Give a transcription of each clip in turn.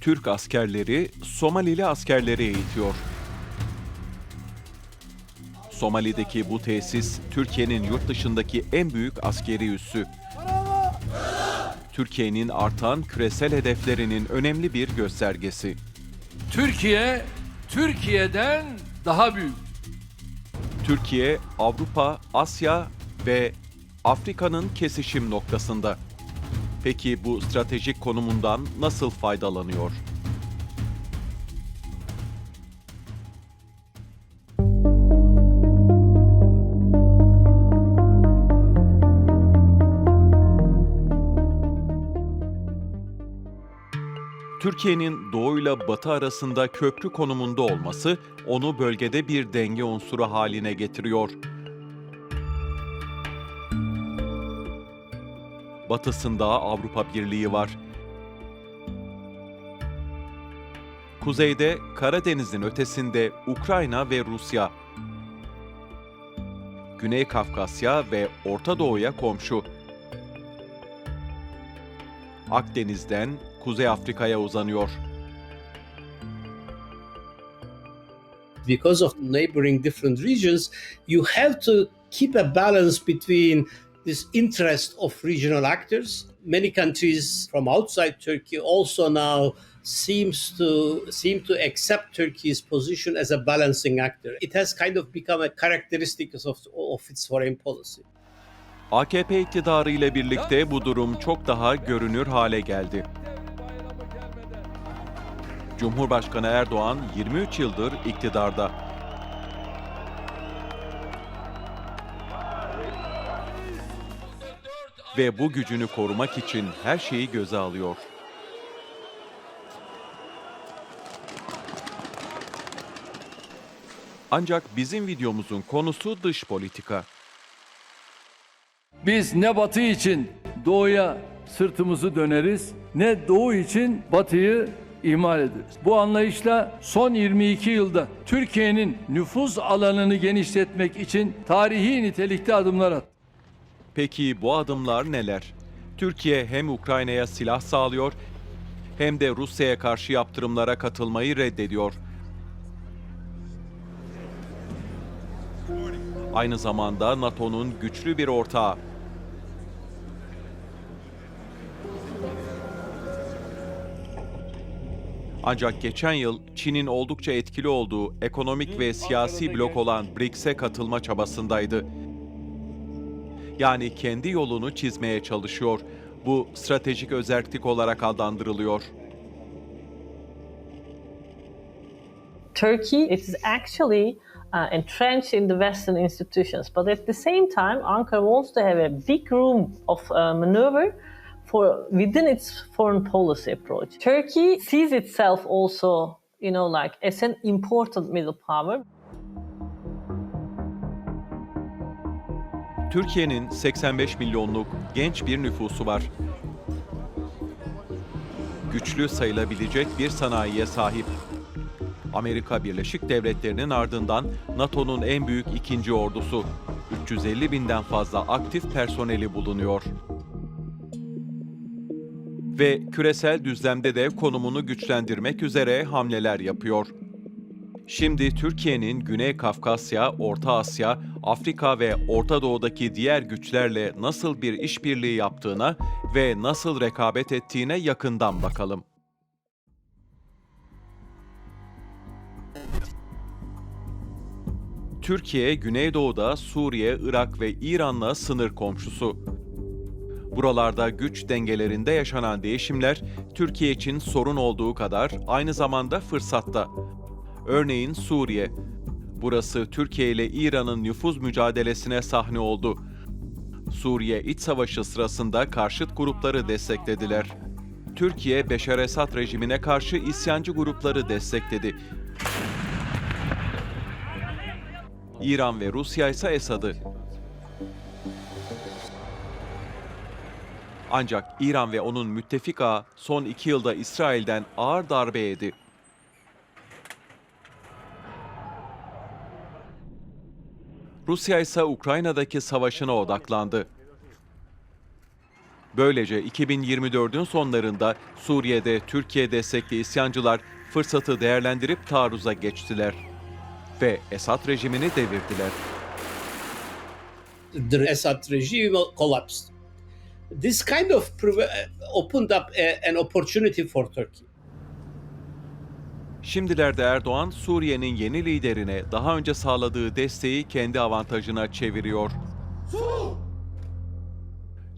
Türk askerleri Somalili askerleri eğitiyor. Somali'deki bu tesis Türkiye'nin yurt dışındaki en büyük askeri üssü. Türkiye'nin artan küresel hedeflerinin önemli bir göstergesi. Türkiye, Türkiye'den daha büyük. Türkiye, Avrupa, Asya ve Afrika'nın kesişim noktasında. Peki bu stratejik konumundan nasıl faydalanıyor? Türkiye'nin doğuyla batı arasında köprü konumunda olması onu bölgede bir denge unsuru haline getiriyor. Batısında Avrupa Birliği var. Kuzeyde Karadeniz'in ötesinde Ukrayna ve Rusya. Güney Kafkasya ve Orta Doğu'ya komşu. Akdeniz'den Kuzey Afrika'ya uzanıyor. because of neighboring different regions, you have to keep a balance between this interest of regional actors. Many countries from outside Turkey also now seems to seem to accept Turkey's position as a balancing actor. It has kind of become a characteristic of, of its foreign policy. AKP iktidarı ile birlikte bu durum çok daha görünür hale geldi. Cumhurbaşkanı Erdoğan 23 yıldır iktidarda. Ve bu gücünü korumak için her şeyi göze alıyor. Ancak bizim videomuzun konusu dış politika. Biz ne batı için doğuya sırtımızı döneriz, ne doğu için batıyı ihmal ederiz. Bu anlayışla son 22 yılda Türkiye'nin nüfuz alanını genişletmek için tarihi nitelikte adımlar attı. Peki bu adımlar neler? Türkiye hem Ukrayna'ya silah sağlıyor hem de Rusya'ya karşı yaptırımlara katılmayı reddediyor. Aynı zamanda NATO'nun güçlü bir ortağı. Ancak geçen yıl Çin'in oldukça etkili olduğu ekonomik ve siyasi blok olan BRICS'e katılma çabasındaydı. Yani kendi yolunu çizmeye çalışıyor. Bu stratejik özellik olarak adlandırılıyor. Turkey is actually uh, entrenched in the Western institutions, but at the same time, Ankara wants to have a big room of uh, maneuver for within its foreign policy approach. Turkey sees itself also, you know, like as an important middle power. Türkiye'nin 85 milyonluk genç bir nüfusu var. Güçlü sayılabilecek bir sanayiye sahip. Amerika Birleşik Devletleri'nin ardından NATO'nun en büyük ikinci ordusu. 350 binden fazla aktif personeli bulunuyor. Ve küresel düzlemde de konumunu güçlendirmek üzere hamleler yapıyor. Şimdi Türkiye'nin Güney Kafkasya, Orta Asya, Afrika ve Orta Doğu'daki diğer güçlerle nasıl bir işbirliği yaptığına ve nasıl rekabet ettiğine yakından bakalım. Türkiye, Güneydoğu'da Suriye, Irak ve İran'la sınır komşusu. Buralarda güç dengelerinde yaşanan değişimler Türkiye için sorun olduğu kadar aynı zamanda fırsatta. Örneğin Suriye. Burası Türkiye ile İran'ın nüfuz mücadelesine sahne oldu. Suriye iç savaşı sırasında karşıt grupları desteklediler. Türkiye, Beşar Esad rejimine karşı isyancı grupları destekledi. İran ve Rusya ise Esad'ı. Ancak İran ve onun müttefik ağı son iki yılda İsrail'den ağır darbe yedi. Rusya ise Ukrayna'daki savaşına odaklandı. Böylece 2024'ün sonlarında Suriye'de Türkiye destekli isyancılar fırsatı değerlendirip taarruza geçtiler ve Esad rejimini devirdiler. The Assad regime collapsed. This kind of opened up an opportunity for Turkey. Şimdilerde Erdoğan, Suriye'nin yeni liderine daha önce sağladığı desteği kendi avantajına çeviriyor.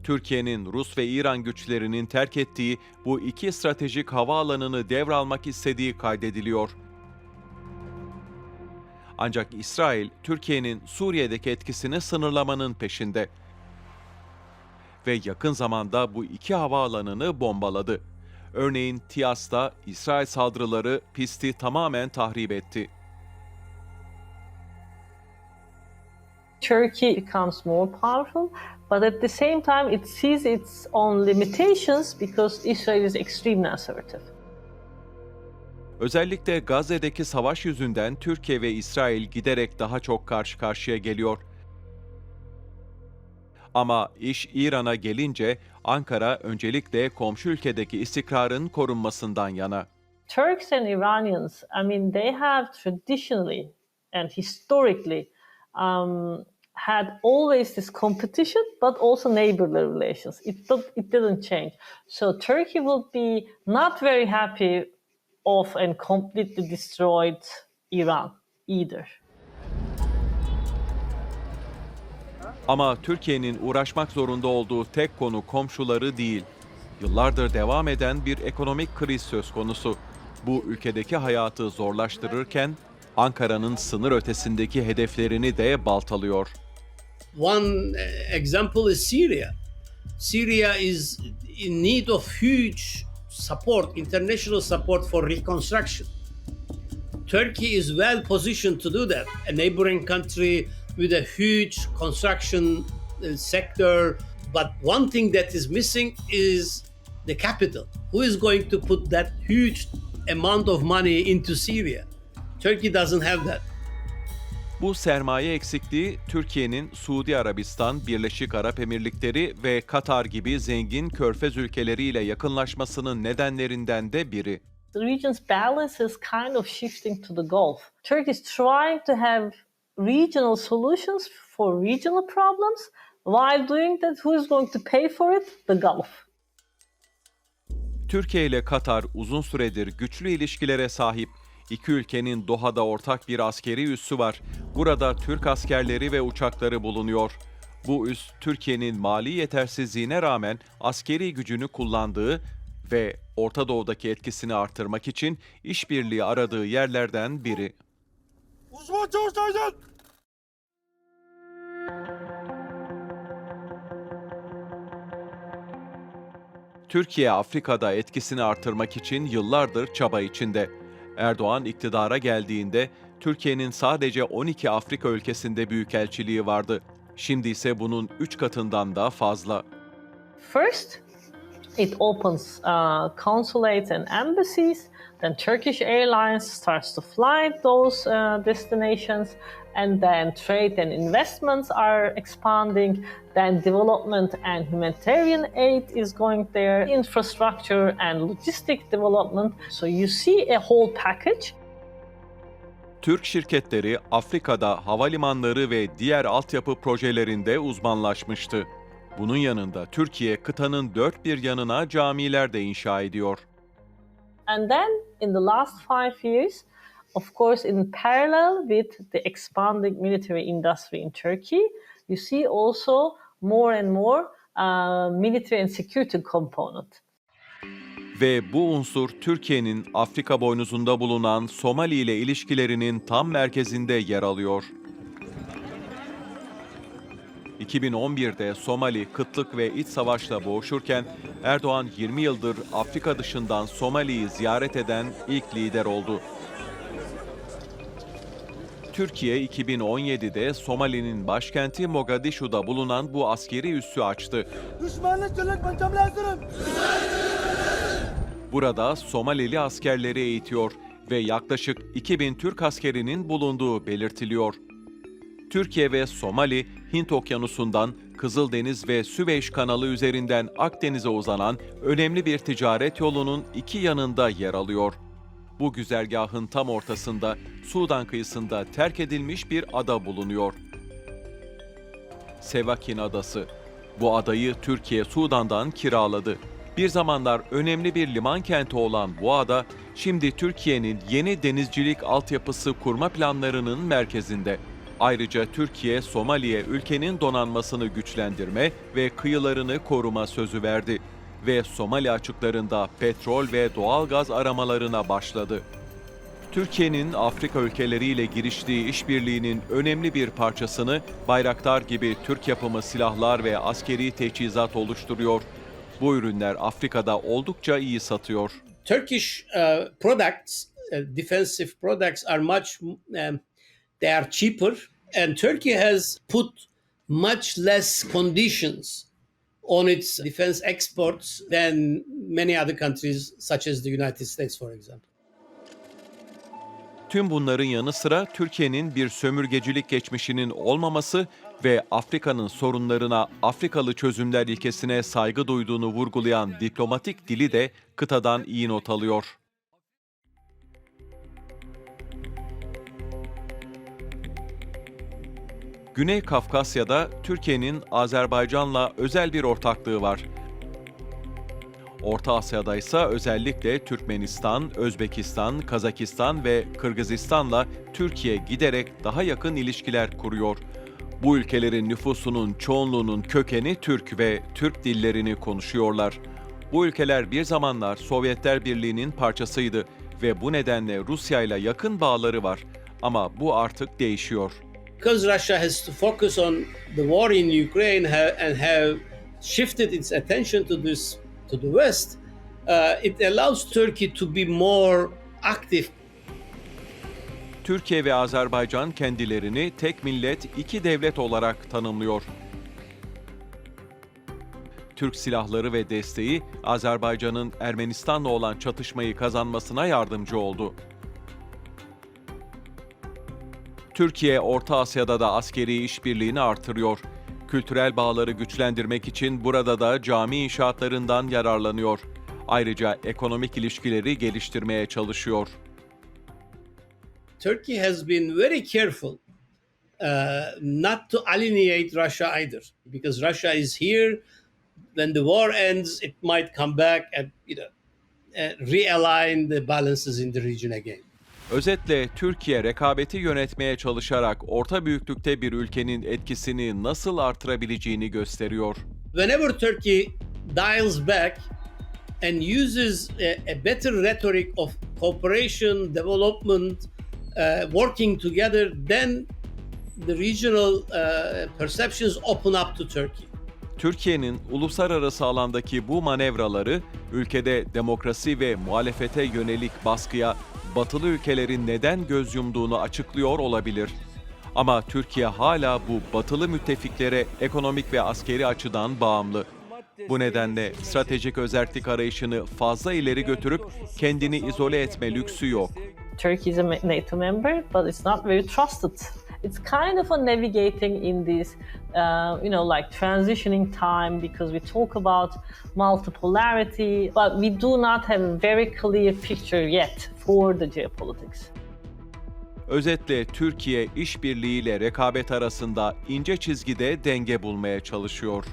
Türkiye'nin Rus ve İran güçlerinin terk ettiği bu iki stratejik havaalanını devralmak istediği kaydediliyor. Ancak İsrail, Türkiye'nin Suriye'deki etkisini sınırlamanın peşinde. Ve yakın zamanda bu iki havaalanını bombaladı. Örneğin Tias'ta İsrail saldırıları pisti tamamen tahrip etti. Turkey becomes more powerful, but at the same time, it sees its own limitations because Israel is extremely assertive. Özellikle Gazze'deki savaş yüzünden Türkiye ve İsrail giderek daha çok karşı karşıya geliyor. Ama iş İran'a gelince Ankara öncelikle komşu ülkedeki istikrarın korunmasından yana. Turks and Iranians, I mean, they have traditionally and historically um, had always this competition, but also neighborly relations. It, it didn't change. So Turkey will be not very happy of and completely destroyed Iran either. Ama Türkiye'nin uğraşmak zorunda olduğu tek konu komşuları değil. Yıllardır devam eden bir ekonomik kriz söz konusu. Bu ülkedeki hayatı zorlaştırırken Ankara'nın sınır ötesindeki hedeflerini de baltalıyor. One uh, example is Syria. Syria is in need of huge support, international support for reconstruction. Turkey is well positioned to do that. A neighboring country with a huge construction uh, sector. But one thing that is missing is the capital. Who is going to put that huge amount of money into Syria? Turkey doesn't have that. Bu sermaye eksikliği Türkiye'nin Suudi Arabistan, Birleşik Arap Emirlikleri ve Katar gibi zengin körfez ülkeleriyle yakınlaşmasının nedenlerinden de biri. the region's balance is kind of shifting to the Gulf. Turkey is trying to have regional solutions for regional problems. While doing that, who is going to pay for it? The Gulf. Türkiye ile Katar uzun süredir güçlü ilişkilere sahip. İki ülkenin Doha'da ortak bir askeri üssü var. Burada Türk askerleri ve uçakları bulunuyor. Bu üs Türkiye'nin mali yetersizliğine rağmen askeri gücünü kullandığı ve Orta Doğu'daki etkisini artırmak için işbirliği aradığı yerlerden biri. Uzman Çavuş Aydın! Türkiye Afrika'da etkisini artırmak için yıllardır çaba içinde. Erdoğan iktidara geldiğinde Türkiye'nin sadece 12 Afrika ülkesinde büyükelçiliği vardı. Şimdi ise bunun 3 katından da fazla. First, it opens uh, consulates and embassies. Then Turkish Airlines starts to fly those uh, destinations, and then trade and investments are expanding. Then development and humanitarian aid is going there, infrastructure and logistic development. So you see a whole package. Türk şirketleri Afrika'da havalimanları ve diğer altyapı projelerinde uzmanlaşmıştı. Bunun yanında Türkiye kıtanın dört bir yanına camiler de inşa ediyor. And then in the last five years, of course, in parallel with the expanding military industry in Turkey, you see also more and more uh, military and security component. Ve bu unsur Türkiye'nin Afrika boynuzunda bulunan Somali ile ilişkilerinin tam merkezinde yer alıyor. 2011'de Somali kıtlık ve iç savaşla boğuşurken Erdoğan 20 yıldır Afrika dışından Somali'yi ziyaret eden ilk lider oldu. Türkiye 2017'de Somali'nin başkenti Mogadishu'da bulunan bu askeri üssü açtı. Çırlık pençemle hazırım! Burada Somalili askerleri eğitiyor ve yaklaşık 2000 Türk askerinin bulunduğu belirtiliyor. Türkiye ve Somali, Hint Okyanusu'ndan Kızıldeniz ve Süveyş kanalı üzerinden Akdeniz'e uzanan önemli bir ticaret yolunun iki yanında yer alıyor. Bu güzergahın tam ortasında Sudan kıyısında terk edilmiş bir ada bulunuyor. Sevakin Adası. Bu adayı Türkiye Sudan'dan kiraladı. Bir zamanlar önemli bir liman kenti olan bu ada, şimdi Türkiye'nin yeni denizcilik altyapısı kurma planlarının merkezinde. Ayrıca Türkiye, Somali'ye ülkenin donanmasını güçlendirme ve kıyılarını koruma sözü verdi ve Somali açıklarında petrol ve doğalgaz aramalarına başladı. Türkiye'nin Afrika ülkeleriyle giriştiği işbirliğinin önemli bir parçasını Bayraktar gibi Türk yapımı silahlar ve askeri teçhizat oluşturuyor. Bu ürünler Afrika'da oldukça iyi satıyor. Turkish uh, products, uh, defensive products, are much um, they are cheaper, and Turkey has put much less conditions on its defense exports than many other countries, such as the United States, for example. Tüm bunların yanı sıra Türkiye'nin bir sömürgecilik geçmişinin olmaması ve Afrika'nın sorunlarına Afrikalı çözümler ilkesine saygı duyduğunu vurgulayan diplomatik dili de kıtadan iyi not alıyor. Güney Kafkasya'da Türkiye'nin Azerbaycan'la özel bir ortaklığı var. Orta Asya'da ise özellikle Türkmenistan, Özbekistan, Kazakistan ve Kırgızistan'la Türkiye giderek daha yakın ilişkiler kuruyor. Bu ülkelerin nüfusunun çoğunluğunun kökeni Türk ve Türk dillerini konuşuyorlar. Bu ülkeler bir zamanlar Sovyetler Birliği'nin parçasıydı ve bu nedenle Rusya ile yakın bağları var. Ama bu artık değişiyor. Because Russia has to focus on the war in Ukraine and have shifted its attention to this to the West, uh, it allows Turkey to be more active Türkiye ve Azerbaycan kendilerini tek millet, iki devlet olarak tanımlıyor. Türk silahları ve desteği Azerbaycan'ın Ermenistan'la olan çatışmayı kazanmasına yardımcı oldu. Türkiye, Orta Asya'da da askeri işbirliğini artırıyor. Kültürel bağları güçlendirmek için burada da cami inşaatlarından yararlanıyor. Ayrıca ekonomik ilişkileri geliştirmeye çalışıyor. Turkey has been very careful uh, not to alienate Russia either, because Russia is here. When the war ends, it might come back and you know uh, realign the balances in the region again. Özetle Türkiye rekabeti yönetmeye çalışarak orta büyüklükte bir ülkenin etkisini nasıl artırabileceğini gösteriyor. Whenever Turkey dials back and uses a, a better rhetoric of cooperation, development, uh, working together, then the regional uh, perceptions open up to Turkey. Türkiye'nin uluslararası alandaki bu manevraları ülkede demokrasi ve muhalefete yönelik baskıya batılı ülkelerin neden göz yumduğunu açıklıyor olabilir. Ama Türkiye hala bu batılı müttefiklere ekonomik ve askeri açıdan bağımlı. Bu nedenle stratejik özellik arayışını fazla ileri götürüp kendini izole etme lüksü yok. Turkey is a NATO member, but it's not very trusted. It's kind of a navigating in this, uh, you know, like transitioning time because we talk about multipolarity, but we do not have a very clear picture yet for the geopolitics. Özetle Türkiye işbirliğiyle rekabet arasında ince çizgide denge bulmaya çalışıyor.